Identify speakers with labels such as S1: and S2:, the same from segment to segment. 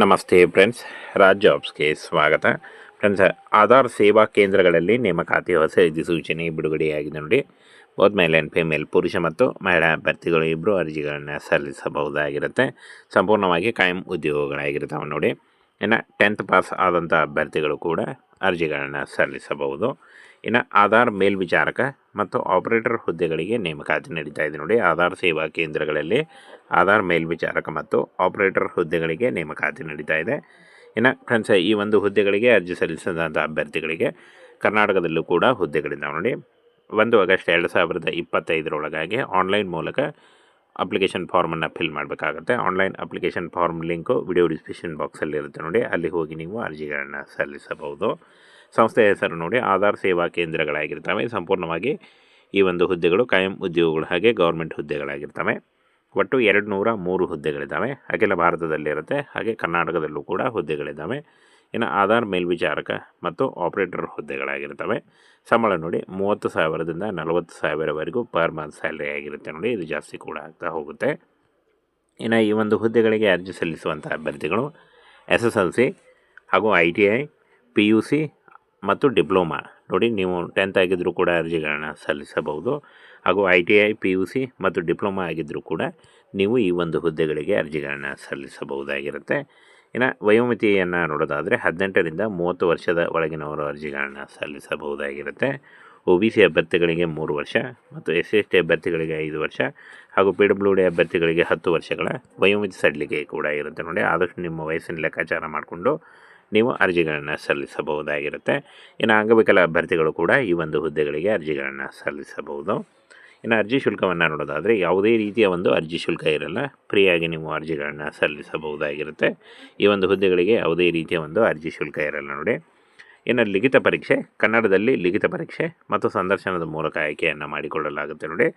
S1: ನಮಸ್ತೆ ಫ್ರೆಂಡ್ಸ್, ರಾಜ್ ಜಾಬ್ಸ್ಗೆ ಸ್ವಾಗತ. ಫ್ರೆಂಡ್ಸ್, ಆಧಾರ್ ಸೇವಾ ಕೇಂದ್ರಗಳಲ್ಲಿ ನೇಮಕಾತಿ ಹೊಸ ಅಧಿಸೂಚನೆ ಬಿಡುಗಡೆಯಾಗಿದೆ ನೋಡಿ. ಬೋತ್ ಮೇಲ್ ಆ್ಯಂಡ್ ಫಿಮೇಲ್, ಪುರುಷ ಮತ್ತು ಮಹಿಳಾ ಅಭ್ಯರ್ಥಿಗಳು ಇಬ್ಬರು ಅರ್ಜಿಗಳನ್ನು ಸಲ್ಲಿಸಬಹುದಾಗಿರುತ್ತೆ. ಸಂಪೂರ್ಣವಾಗಿ ಕಾಯಂ ಉದ್ಯೋಗಗಳಾಗಿರ್ತಾವೆ ನೋಡಿ. ಇನ್ನು ಟೆಂತ್ ಪಾಸ್ ಆದಂಥ ಅಭ್ಯರ್ಥಿಗಳು ಕೂಡ ಅರ್ಜಿಗಳನ್ನು ಸಲ್ಲಿಸಬಹುದು. ಇನ್ನು ಆಧಾರ್ ಮೇಲ್ವಿಚಾರಕ ಮತ್ತು ಆಪರೇಟರ್ ಹುದ್ದೆಗಳಿಗೆ ನೇಮಕಾತಿ ನಡೀತಾ ಇದೆ ನೋಡಿ. ಆಧಾರ್ ಸೇವಾ ಕೇಂದ್ರಗಳಲ್ಲಿ ಆಧಾರ್ ಮೇಲ್ವಿಚಾರಕ ಮತ್ತು ಆಪರೇಟರ್ ಹುದ್ದೆಗಳಿಗೆ ನೇಮಕಾತಿ ನಡೀತಾ ಇದೆ. ಇನ್ನು ಫ್ರೆಂಡ್ಸ್ ಈ ಒಂದು ಹುದ್ದೆಗಳಿಗೆ ಅರ್ಜಿ ಸಲ್ಲಿಸಿದಂಥ ಅಭ್ಯರ್ಥಿಗಳಿಗೆ ಕರ್ನಾಟಕದಲ್ಲೂ ಕೂಡ ಹುದ್ದೆಗಳಿದ್ದಾವೆ ನೋಡಿ. ಒಂದು ಆಗಸ್ಟ್ ಎರಡು ಸಾವಿರದ ಇಪ್ಪತ್ತೈದರೊಳಗಾಗಿ ಆನ್ಲೈನ್ ಮೂಲಕ ಅಪ್ಲಿಕೇಶನ್ ಫಾರ್ಮನ್ನು ಫಿಲ್ ಮಾಡಬೇಕಾಗುತ್ತೆ. Online application form link video description ಬಾಕ್ಸಲ್ಲಿರುತ್ತೆ ನೋಡಿ. ಅಲ್ಲಿ ಹೋಗಿ ನೀವು ಅರ್ಜಿಗಳನ್ನು ಸಲ್ಲಿಸಬಹುದು. ಸಂಸ್ಥೆಯ ಹೆಸರು ನೋಡಿ. ಆಧಾರ್ ಸೇವಾ ಕೇಂದ್ರಗಳಾಗಿರ್ತವೆ. ಸಂಪೂರ್ಣವಾಗಿ ಈ ಒಂದು ಹುದ್ದೆಗಳು ಕಾಯಂ ಉದ್ಯೋಗಗಳು ಹಾಗೆ ಗೌರ್ಮೆಂಟ್ ಹುದ್ದೆಗಳಾಗಿರ್ತವೆ. ಒಟ್ಟು ಎರಡು ನೂರ ಮೂರು ಹುದ್ದೆಗಳಿದ್ದಾವೆ ಅಖಿಲ ಭಾರತದಲ್ಲಿರುತ್ತೆ. ಹಾಗೆ ಕರ್ನಾಟಕದಲ್ಲೂ ಕೂಡ ಹುದ್ದೆಗಳಿದ್ದಾವೆ ಇನ್ನು ಆಧಾರ್ ಮೇಲ್ವಿಚಾರಕ ಮತ್ತು ಆಪ್ರೇಟರ್ ಹುದ್ದೆಗಳಾಗಿರ್ತವೆ. ಸಂಬಳ ನೋಡಿ, ಮೂವತ್ತು ಸಾವಿರದಿಂದ ನಲವತ್ತು ಸಾವಿರವರೆಗೂ ಪರ್ ಮಂತ್ ಸ್ಯಾಲ್ರಿ ಆಗಿರುತ್ತೆ ನೋಡಿ. ಇದು ಜಾಸ್ತಿ ಕೂಡ ಆಗ್ತಾ ಹೋಗುತ್ತೆ. ಇನ್ನು ಈ ಒಂದು ಹುದ್ದೆಗಳಿಗೆ ಅರ್ಜಿ ಸಲ್ಲಿಸುವಂಥ ಅಭ್ಯರ್ಥಿಗಳು ಎಸ್ ಎಸ್ ಎಲ್ ಸಿ ಹಾಗೂ I T I, P U C ಮತ್ತು ಡಿಪ್ಲೊಮಾ. ನೋಡಿ, ನೀವು ಟೆಂತ್ ಆಗಿದ್ದರೂ ಕೂಡ ಅರ್ಜಿಗಳನ್ನು ಸಲ್ಲಿಸಬಹುದು. ಹಾಗೂ I T I P U C ಮತ್ತು ಡಿಪ್ಲೊಮಾ ಆಗಿದ್ದರೂ ಕೂಡ ನೀವು ಈ ಒಂದು ಹುದ್ದೆಗಳಿಗೆ ಅರ್ಜಿಗಳನ್ನು ಸಲ್ಲಿಸಬಹುದಾಗಿರುತ್ತೆ. ಇನ್ನು ವಯೋಮಿತಿಯನ್ನು ನೋಡೋದಾದರೆ ಹದಿನೆಂಟರಿಂದ ಮೂವತ್ತು ವರ್ಷದ ಒಳಗಿನವರು ಅರ್ಜಿಗಳನ್ನು ಸಲ್ಲಿಸಬಹುದಾಗಿರುತ್ತೆ. ಒ ಬಿ ಸಿ ಅಭ್ಯರ್ಥಿಗಳಿಗೆ ಮೂರು ವರ್ಷ ಮತ್ತು ಎಸ್ ಎಸ್ ಟಿ ಅಭ್ಯರ್ಥಿಗಳಿಗೆ ಐದು ವರ್ಷ ಹಾಗೂ ಪಿ ಡಬ್ಲ್ಯೂ ಡಿ ಅಭ್ಯರ್ಥಿಗಳಿಗೆ ಹತ್ತು ವರ್ಷಗಳ ವಯೋಮಿತಿ ಸಡಿಲಿಕೆ ಕೂಡ ಇರುತ್ತೆ. ನೋಡಿ, ಆದಷ್ಟು ನಿಮ್ಮ ವಯಸ್ಸಿನ ಲೆಕ್ಕಾಚಾರ ಮಾಡಿಕೊಂಡು ನೀವು ಅರ್ಜಿಗಳನ್ನು ಸಲ್ಲಿಸಬಹುದಾಗಿರುತ್ತೆ. ಇನ್ನು ಅಂಗವಿಕಲ ಅಭ್ಯರ್ಥಿಗಳು ಕೂಡ ಈ ಒಂದು ಹುದ್ದೆಗಳಿಗೆ ಅರ್ಜಿಗಳನ್ನು ಸಲ್ಲಿಸಬಹುದು. ಇನ್ನು ಅರ್ಜಿ ಶುಲ್ಕವನ್ನು ನೋಡೋದಾದರೆ ಯಾವುದೇ ರೀತಿಯ ಒಂದು ಅರ್ಜಿ ಶುಲ್ಕ ಇರಲ್ಲ. ಫ್ರೀಯಾಗಿ ನೀವು ಅರ್ಜಿಗಳನ್ನು ಸಲ್ಲಿಸಬಹುದಾಗಿರುತ್ತೆ. ಈ ಒಂದು ಹುದ್ದೆಗಳಿಗೆ ಯಾವುದೇ ರೀತಿಯ ಒಂದು ಅರ್ಜಿ ಶುಲ್ಕ ಇರಲ್ಲ ನೋಡಿ. ಇನ್ನು ಲಿಖಿತ ಪರೀಕ್ಷೆ, ಕನ್ನಡದಲ್ಲಿ ಲಿಖಿತ ಪರೀಕ್ಷೆ ಮತ್ತು ಸಂದರ್ಶನದ ಮೂಲಕ ಆಯ್ಕೆಯನ್ನು ಮಾಡಿಕೊಳ್ಳಲಾಗುತ್ತೆ ನೋಡಿ.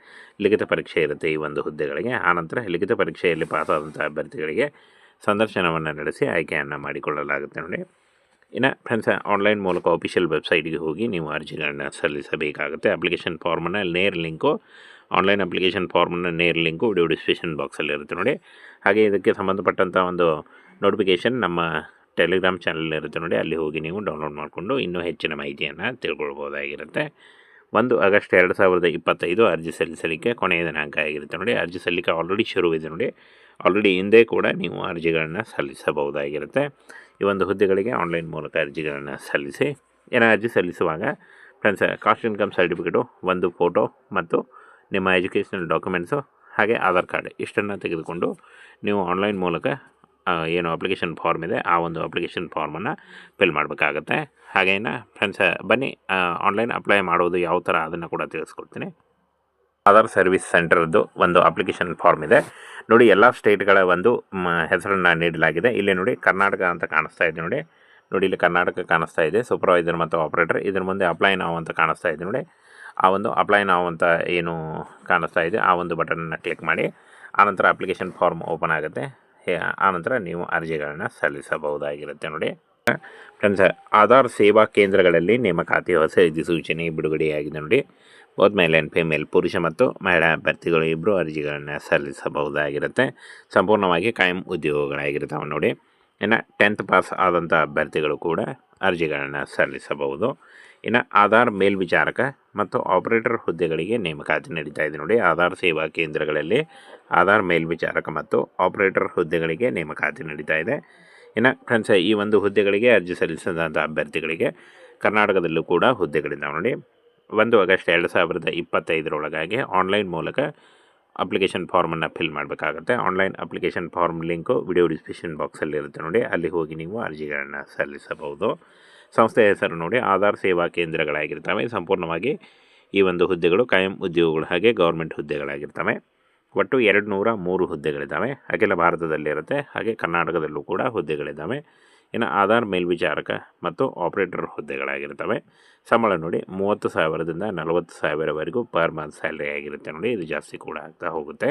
S1: ಲಿಖಿತ ಪರೀಕ್ಷೆ ಇರುತ್ತೆ ಈ ಒಂದು ಹುದ್ದೆಗಳಿಗೆ. ಆನಂತರ ಲಿಖಿತ ಪರೀಕ್ಷೆಯಲ್ಲಿ ಪಾಸಾದಂಥ ಅಭ್ಯರ್ಥಿಗಳಿಗೆ ಸಂದರ್ಶನವನ್ನು ನಡೆಸಿ ಆಯ್ಕೆಯನ್ನು ಮಾಡಿಕೊಳ್ಳಲಾಗುತ್ತೆ ನೋಡಿ. ಇನ್ನು ಫ್ರೆಂಡ್ಸ್ ಆನ್ಲೈನ್ ಮೂಲಕ ಅಫಿಷಿಯಲ್ ವೆಬ್ಸೈಟ್ಗೆ ಹೋಗಿ ನೀವು ಅರ್ಜಿಗಳನ್ನು ಸಲ್ಲಿಸಬೇಕಾಗುತ್ತೆ. ಅಪ್ಲಿಕೇಶನ್ ಫಾರ್ಮನ್ನು ನೇರ್ ಲಿಂಕು ಆನ್ಲೈನ್ ಅಪ್ಲಿಕೇಶನ್ ಫಾರ್ಮನ್ನು ನೇರ್ ಲಿಂಕು ವಿಡಿಯೋ ಡಿಸ್ಕ್ರಿಪ್ಷನ್ ಬಾಕ್ಸಲ್ಲಿ ಇರುತ್ತೆ ನೋಡಿ. ಹಾಗೆ ಇದಕ್ಕೆ ಸಂಬಂಧಪಟ್ಟಂಥ ಒಂದು ನೋಟಿಫಿಕೇಷನ್ ನಮ್ಮ ಟೆಲಿಗ್ರಾಮ್ ಚಾನಲ್ ಇರುತ್ತೆ ನೋಡಿ. ಅಲ್ಲಿ ಹೋಗಿ ನೀವು ಡೌನ್ಲೋಡ್ ಮಾಡಿಕೊಂಡು ಇನ್ನೂ ಹೆಚ್ಚಿನ ಮಾಹಿತಿಯನ್ನು ತಿಳ್ಕೊಳ್ಬೋದಾಗಿರುತ್ತೆ. ಒಂದು ಆಗಸ್ಟ್ ಎರಡು ಸಾವಿರದ ಇಪ್ಪತ್ತೈದು ಅರ್ಜಿ ಸಲ್ಲಿಸಲಿಕ್ಕೆ ಕೊನೆಯ ದಿನಾಂಕ ಆಗಿರುತ್ತೆ ನೋಡಿ. ಅರ್ಜಿ ಸಲ್ಲಿಕೆ ಆಲ್ರೆಡಿ ಶುರುವಿದೆ ನೋಡಿ. ಆಲ್ರೆಡಿ ಹಿಂದೆ ಕೂಡ ನೀವು ಅರ್ಜಿಗಳನ್ನು ಸಲ್ಲಿಸಬಹುದಾಗಿರುತ್ತೆ. ಈ ಒಂದು ಹುದ್ದೆಗಳಿಗೆ ಆನ್ಲೈನ್ ಮೂಲಕ ಅರ್ಜಿಗಳನ್ನು ಸಲ್ಲಿಸಿ, ಏನೋ ಅರ್ಜಿ ಸಲ್ಲಿಸುವಾಗ ಫ್ರೆಂಡ್ಸ್ ಕಾಸ್ಟ್ ಇನ್ಕಮ್ ಸರ್ಟಿಫಿಕೇಟು ಒಂದು ಫೋಟೋ ಮತ್ತು ನಿಮ್ಮ ಎಜುಕೇಷನಲ್ ಡಾಕ್ಯುಮೆಂಟ್ಸು ಹಾಗೆ ಆಧಾರ್ ಕಾರ್ಡ್ ಇಷ್ಟನ್ನು ತೆಗೆದುಕೊಂಡು ನೀವು ಆನ್ಲೈನ್ ಮೂಲಕ ಏನು ಅಪ್ಲಿಕೇಶನ್ ಫಾರ್ಮ್ ಇದೆ, ಆ ಒಂದು ಅಪ್ಲಿಕೇಶನ್ ಫಾರ್ಮನ್ನು ಫಿಲ್ ಮಾಡಬೇಕಾಗತ್ತೆ. ಹಾಗೇನ ಫ್ರೆಂಡ್ಸ್ ಬನ್ನಿ ಆನ್ಲೈನ್ ಅಪ್ಲೈ ಮಾಡೋದು ಯಾವ ಥರ ಅದನ್ನು ಕೂಡ ತಿಳಿಸ್ಕೊಡ್ತೀನಿ. ಆಧಾರ್ ಸರ್ವಿಸ್ ಸೆಂಟರ್ದು ಒಂದು ಅಪ್ಲಿಕೇಶನ್ ಫಾರ್ಮ್ ಇದೆ. ನೋಡಿ, ಎಲ್ಲ ಸ್ಟೇಟ್ಗಳ ಒಂದು ಹೆಸರನ್ನು ನೀಡಲಾಗಿದೆ. ಇಲ್ಲಿ ನೋಡಿ, ಕರ್ನಾಟಕ ಅಂತ ಕಾಣಿಸ್ತಾ ಇದೆ ನೋಡಿ. ನೋಡಿ, ಇಲ್ಲಿ ಕರ್ನಾಟಕ ಕಾಣಿಸ್ತಾ ಇದೆ. ಸೂಪರ್ವೈಸರ್ ಮತ್ತು ಆಪ್ರೇಟರ್ ಇದ್ರ ಮುಂದೆ ಅಪ್ಲೈ ನಾವು ಅಂತ ಕಾಣಿಸ್ತಾ ಇದೆ ನೋಡಿ. ಆ ಒಂದು ಅಪ್ಲೈ ನಾವು ಅಂತ ಏನು ಕಾಣಿಸ್ತಾ ಇದೆ, ಆ ಒಂದು ಬಟನನ್ನು ಕ್ಲಿಕ್ ಮಾಡಿ. ಆನಂತರ ಅಪ್ಲಿಕೇಶನ್ ಫಾರ್ಮ್ ಓಪನ್ ಆಗುತ್ತೆ. ಆನಂತರ ನೀವು ಅರ್ಜಿಗಳನ್ನು ಸಲ್ಲಿಸಬಹುದಾಗಿರುತ್ತೆ ನೋಡಿ. ಫ್ರೆಂಡ್ಸ್ ಆಧಾರ್ ಸೇವಾ ಕೇಂದ್ರಗಳಲ್ಲಿ ನೇಮಕಾತಿ ಹೊಸ ಅಧಿಸೂಚನೆ ಬಿಡುಗಡೆಯಾಗಿದೆ ನೋಡಿ. ಬೋತ್ ಮೇಲ್ ಆ್ಯಂಡ್ ಫಿಮೇಲ್ ಪುರುಷ ಮತ್ತು ಮಹಿಳಾ ಅಭ್ಯರ್ಥಿಗಳು ಇಬ್ಬರು ಅರ್ಜಿಗಳನ್ನು ಸಲ್ಲಿಸಬಹುದಾಗಿರುತ್ತೆ. ಸಂಪೂರ್ಣವಾಗಿ ಕಾಯಂ ಉದ್ಯೋಗಗಳಾಗಿರ್ತಾವೆ ನೋಡಿ. ಇನ್ನು ಟೆಂತ್ ಪಾಸ್ ಆದಂಥ ಅಭ್ಯರ್ಥಿಗಳು ಕೂಡ ಅರ್ಜಿಗಳನ್ನು ಸಲ್ಲಿಸಬಹುದು. ಇನ್ನು ಆಧಾರ್ ಮೇಲ್ವಿಚಾರಕ ಮತ್ತು ಆಪರೇಟರ್ ಹುದ್ದೆಗಳಿಗೆ ನೇಮಕಾತಿ ನಡೀತಾ ಇದೆ ನೋಡಿ. ಆಧಾರ್ ಸೇವಾ ಕೇಂದ್ರಗಳಲ್ಲಿ ಆಧಾರ್ ಮೇಲ್ವಿಚಾರಕ ಮತ್ತು ಆಪರೇಟರ್ ಹುದ್ದೆಗಳಿಗೆ ನೇಮಕಾತಿ ನಡೀತಾ ಇದೆ. ಇನ್ನು ಫ್ರೆಂಡ್ಸ್ ಈ ಒಂದು ಹುದ್ದೆಗಳಿಗೆ ಅರ್ಜಿ ಸಲ್ಲಿಸಿದಂಥ ಅಭ್ಯರ್ಥಿಗಳಿಗೆ ಕರ್ನಾಟಕದಲ್ಲೂ ಕೂಡ ಹುದ್ದೆಗಳಿದ್ದಾವೆ ನೋಡಿ. ಒಂದು ಆಗಸ್ಟ್ ಎರಡು ಸಾವಿರದ ಇಪ್ಪತ್ತೈದರೊಳಗಾಗಿ ಆನ್ಲೈನ್ ಮೂಲಕ ಅಪ್ಲಿಕೇಶನ್ ಫಾರ್ಮನ್ನು ಫಿಲ್ ಮಾಡಬೇಕಾಗುತ್ತೆ. Online application form link video description ಬಾಕ್ಸಲ್ಲಿರುತ್ತೆ ನೋಡಿ. ಅಲ್ಲಿ ಹೋಗಿ ನೀವು ಅರ್ಜಿಗಳನ್ನು ಸಲ್ಲಿಸಬಹುದು. ಸಂಸ್ಥೆಯ ಹೆಸರು ನೋಡಿ. ಆಧಾರ್ ಸೇವಾ ಕೇಂದ್ರಗಳಾಗಿರ್ತವೆ. ಸಂಪೂರ್ಣವಾಗಿ ಈ ಒಂದು ಹುದ್ದೆಗಳು ಕಾಯಂ ಉದ್ಯೋಗಗಳು ಹಾಗೆ ಗೌರ್ಮೆಂಟ್ ಹುದ್ದೆಗಳಾಗಿರ್ತವೆ. ಒಟ್ಟು ಎರಡು ನೂರ ಮೂರು ಹುದ್ದೆಗಳಿದ್ದಾವೆ. ಅಖಿಲ ಭಾರತದಲ್ಲಿರುತ್ತೆ. ಹಾಗೆ ಕರ್ನಾಟಕದಲ್ಲೂ ಕೂಡ ಹುದ್ದೆಗಳಿದ್ದಾವೆ. ಇನ್ನು ಆಧಾರ್ ಮೇಲ್ವಿಚಾರಕ ಮತ್ತು ಆಪ್ರೇಟರ್ ಹುದ್ದೆಗಳಾಗಿರ್ತವೆ ಸಂಬಳ ನೋಡಿ, ಮೂವತ್ತು ಸಾವಿರದಿಂದ ನಲವತ್ತು ಸಾವಿರವರೆಗೂ ಪರ್ ಮಂತ್ ಸ್ಯಾಲ್ರಿ ಆಗಿರುತ್ತೆ ನೋಡಿ, ಇದು ಜಾಸ್ತಿ ಕೂಡ ಆಗ್ತಾ ಹೋಗುತ್ತೆ.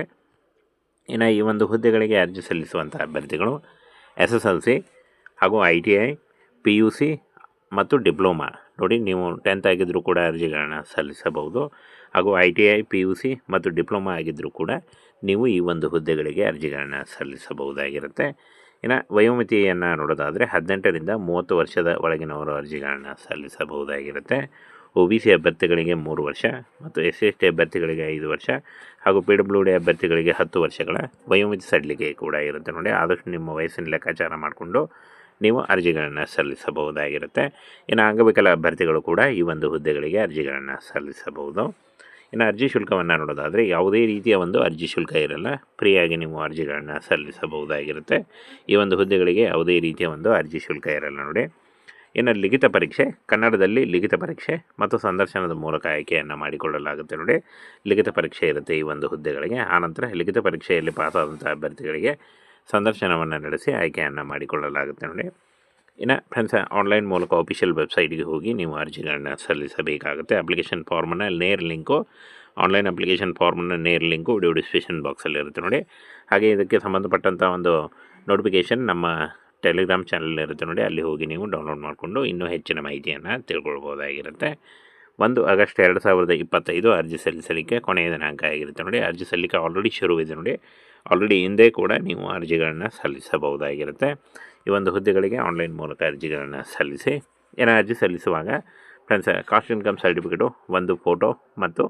S1: ಇನ್ನು ಈ ಒಂದು ಹುದ್ದೆಗಳಿಗೆ ಅರ್ಜಿ ಸಲ್ಲಿಸುವಂಥ ಅಭ್ಯರ್ಥಿಗಳು, ಎಸ್ ಎಸ್ ಎಲ್ ಸಿ ಹಾಗೂ I T I, P U C ಮತ್ತು ಡಿಪ್ಲೊಮಾ. ನೋಡಿ, ನೀವು ಟೆಂತ್ ಆಗಿದ್ದರೂ ಕೂಡ ಅರ್ಜಿಗಳನ್ನು ಸಲ್ಲಿಸಬಹುದು. ಹಾಗೂ I T I, P U C ಮತ್ತು ಡಿಪ್ಲೊಮಾ ಆಗಿದ್ದರೂ ಕೂಡ ನೀವು ಈ ಒಂದು ಹುದ್ದೆಗಳಿಗೆ ಅರ್ಜಿಗಳನ್ನು ಸಲ್ಲಿಸಬಹುದಾಗಿರುತ್ತೆ. ಇನ್ನು ವಯೋಮಿತಿಯನ್ನು ನೋಡೋದಾದರೆ ಹದಿನೆಂಟರಿಂದ ಮೂವತ್ತು ವರ್ಷದ ಒಳಗಿನವರು ಅರ್ಜಿಗಳನ್ನು ಸಲ್ಲಿಸಬಹುದಾಗಿರುತ್ತೆ. ಒ ಬಿ ಸಿ ಅಭ್ಯರ್ಥಿಗಳಿಗೆ ಮೂರು ವರ್ಷ ಮತ್ತು ಎಸ್ ಎಸ್ ಟಿ ಅಭ್ಯರ್ಥಿಗಳಿಗೆ ಐದು ವರ್ಷ ಹಾಗೂ ಪಿ ಡಬ್ಲ್ಯೂ ಡಿ ಅಭ್ಯರ್ಥಿಗಳಿಗೆ ಹತ್ತು ವರ್ಷಗಳ ವಯೋಮಿತಿ ಸಡಿಲಿಕೆ ಕೂಡ ಇರುತ್ತೆ ನೋಡಿ. ಆದಷ್ಟು ನಿಮ್ಮ ವಯಸ್ಸಿನ ಲೆಕ್ಕಾಚಾರ ಮಾಡಿಕೊಂಡು ನೀವು ಅರ್ಜಿಗಳನ್ನು ಸಲ್ಲಿಸಬಹುದಾಗಿರುತ್ತೆ. ಇನ್ನು ಅಂಗವಿಕಲ ಅಭ್ಯರ್ಥಿಗಳು ಕೂಡ ಈ ಒಂದು ಹುದ್ದೆಗಳಿಗೆ ಅರ್ಜಿಗಳನ್ನು ಸಲ್ಲಿಸಬಹುದು. ಇನ್ನು ಅರ್ಜಿ ಶುಲ್ಕವನ್ನು ನೋಡೋದಾದರೆ ಯಾವುದೇ ರೀತಿಯ ಒಂದು ಅರ್ಜಿ ಶುಲ್ಕ ಇರಲ್ಲ. ಫ್ರೀಯಾಗಿ ನೀವು ಅರ್ಜಿಗಳನ್ನು ಸಲ್ಲಿಸಬಹುದಾಗಿರುತ್ತೆ. ಈ ಒಂದು ಹುದ್ದೆಗಳಿಗೆ ಯಾವುದೇ ರೀತಿಯ ಒಂದು ಅರ್ಜಿ ಶುಲ್ಕ ಇರಲ್ಲ ನೋಡಿ. ಇನ್ನು ಲಿಖಿತ ಪರೀಕ್ಷೆ, ಕನ್ನಡದಲ್ಲಿ ಲಿಖಿತ ಪರೀಕ್ಷೆ ಮತ್ತು ಸಂದರ್ಶನದ ಮೂಲಕ ಆಯ್ಕೆಯನ್ನು ಮಾಡಿಕೊಳ್ಳಲಾಗುತ್ತೆ ನೋಡಿ. ಲಿಖಿತ ಪರೀಕ್ಷೆ ಇರುತ್ತೆ ಈ ಒಂದು ಹುದ್ದೆಗಳಿಗೆ. ಆನಂತರ ಲಿಖಿತ ಪರೀಕ್ಷೆಯಲ್ಲಿ ಪಾಸಾದಂಥ ಅಭ್ಯರ್ಥಿಗಳಿಗೆ ಸಂದರ್ಶನವನ್ನು ನಡೆಸಿ ಆಯ್ಕೆಯನ್ನು ಮಾಡಿಕೊಳ್ಳಲಾಗುತ್ತೆ ನೋಡಿ. ಇನ್ನು ಫ್ರೆಂಡ್ಸ್ ಆನ್ಲೈನ್ ಮೂಲಕ ಅಫಿಷಿಯಲ್ ವೆಬ್ಸೈಟ್ಗೆ ಹೋಗಿ ನೀವು ಅರ್ಜಿಗಳನ್ನ ಸಲ್ಲಿಸಬೇಕಾಗುತ್ತೆ. ಅಪ್ಲಿಕೇಶನ್ ಫಾರ್ಮನ್ನು ನೇರ್ ಲಿಂಕು ಆನ್ಲೈನ್ ಅಪ್ಲಿಕೇಶನ್ ಫಾರ್ಮನ್ನು ನೇರ್ ಲಿಂಕು ವಿಡಿಯೋ ಡಿಸ್ಕ್ರಿಪ್ಷನ್ ಬಾಕ್ಸಲ್ಲಿ ಇರುತ್ತೆ ನೋಡಿ. ಹಾಗೆ ಇದಕ್ಕೆ ಸಂಬಂಧಪಟ್ಟಂಥ ಒಂದು ನೋಟಿಫಿಕೇಷನ್ ನಮ್ಮ ಟೆಲಿಗ್ರಾಮ್ ಚಾನಲ್ ಇರುತ್ತೆ ನೋಡಿ. ಅಲ್ಲಿ ಹೋಗಿ ನೀವು ಡೌನ್ಲೋಡ್ ಮಾಡಿಕೊಂಡು ಇನ್ನೂ ಹೆಚ್ಚಿನ ಮಾಹಿತಿಯನ್ನು ತಿಳ್ಕೊಳ್ಬೋದಾಗಿರುತ್ತೆ. ಒಂದು ಆಗಸ್ಟ್ ಎರಡು ಸಾವಿರದ ಇಪ್ಪತ್ತೈದು ಅರ್ಜಿ ಸಲ್ಲಿಸಲಿಕ್ಕೆ ಕೊನೆಯ ದಿನಾಂಕ ಆಗಿರುತ್ತೆ ನೋಡಿ. ಅರ್ಜಿ ಸಲ್ಲಿಕೆ ಆಲ್ರೆಡಿ ಶುರುವಿದೆ ನೋಡಿ. ಆಲ್ರೆಡಿ ಹಿಂದೆ ಕೂಡ ನೀವು ಅರ್ಜಿಗಳನ್ನು ಸಲ್ಲಿಸಬಹುದಾಗಿರುತ್ತೆ. ಈ ಒಂದು ಹುದ್ದೆಗಳಿಗೆ ಆನ್ಲೈನ್ ಮೂಲಕ ಅರ್ಜಿಗಳನ್ನು ಸಲ್ಲಿಸಿ, ಏನೋ ಅರ್ಜಿ ಸಲ್ಲಿಸುವಾಗ ಫ್ರೆಂಡ್ಸ್ ಕಾಸ್ಟ್ ಇನ್ಕಮ್ ಸರ್ಟಿಫಿಕೇಟು ಒಂದು ಫೋಟೋ ಮತ್ತು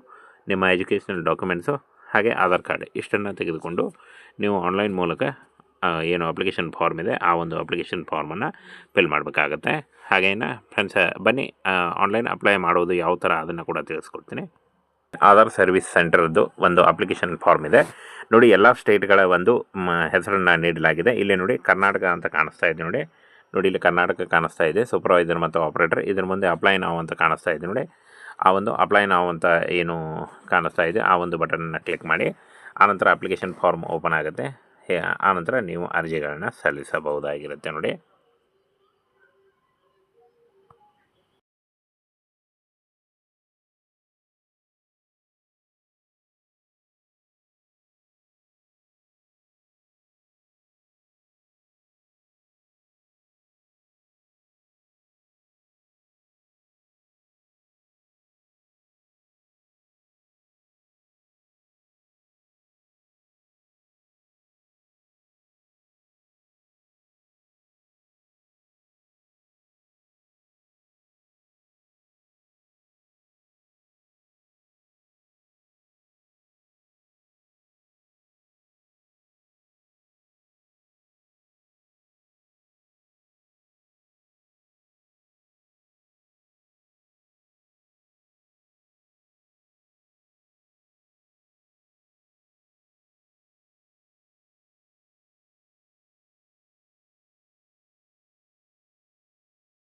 S1: ನಿಮ್ಮ ಎಜುಕೇಷನಲ್ ಡಾಕ್ಯುಮೆಂಟ್ಸು ಹಾಗೆ ಆಧಾರ್ ಕಾರ್ಡ್ ಇಷ್ಟನ್ನು ತೆಗೆದುಕೊಂಡು ನೀವು ಆನ್ಲೈನ್ ಮೂಲಕ ಏನು ಅಪ್ಲಿಕೇಶನ್ ಫಾರ್ಮ್ ಇದೆ, ಆ ಒಂದು ಅಪ್ಲಿಕೇಶನ್ ಫಾರ್ಮನ್ನು ಫಿಲ್ ಮಾಡಬೇಕಾಗತ್ತೆ. ಹಾಗೇನ ಫ್ರೆಂಡ್ಸ್ ಬನ್ನಿ ಆನ್ಲೈನ್ ಅಪ್ಲೈ ಮಾಡೋದು ಯಾವ ಥರ ಅದನ್ನು ಕೂಡ ತಿಳಿಸ್ಕೊಡ್ತೀನಿ. ಆಧಾರ್ ಸರ್ವಿಸ್ ಸೆಂಟರ್ದು ಒಂದು ಅಪ್ಲಿಕೇಶನ್ ಫಾರ್ಮ್ ಇದೆ. ನೋಡಿ, ಎಲ್ಲ ಸ್ಟೇಟ್ಗಳ ಒಂದು ಹೆಸರನ್ನು ನೀಡಲಾಗಿದೆ. ಇಲ್ಲಿ ನೋಡಿ ಕರ್ನಾಟಕ ಅಂತ ಕಾಣಿಸ್ತಾ ಇದೆ ನೋಡಿ. ನೋಡಿ, ಇಲ್ಲಿ ಕರ್ನಾಟಕ ಕಾಣಿಸ್ತಾ ಇದೆ. ಸೂಪರ್ವೈಸರ್ ಮತ್ತು ಆಪ್ರೇಟರ್. ಇದ್ರ ಮುಂದೆ ಅಪ್ಲೈ ನಾವು ಅಂತ ಕಾಣಿಸ್ತಾ ಇದೆ ನೋಡಿ. ಆ ಒಂದು ಅಪ್ಲೈ ನಾವು ಅಂತ ಏನು ಕಾಣಿಸ್ತಾ ಇದೆ. ಆ ಒಂದು ಬಟನನ್ನು ಕ್ಲಿಕ್ ಮಾಡಿ. ಆನಂತರ ಅಪ್ಲಿಕೇಶನ್ ಫಾರ್ಮ್ ಓಪನ್ ಆಗುತ್ತೆ. ಆನಂತರ ನೀವು ಅರ್ಜಿಗಳನ್ನು ಸಲ್ಲಿಸಬಹುದಾಗಿರುತ್ತೆ ನೋಡಿ.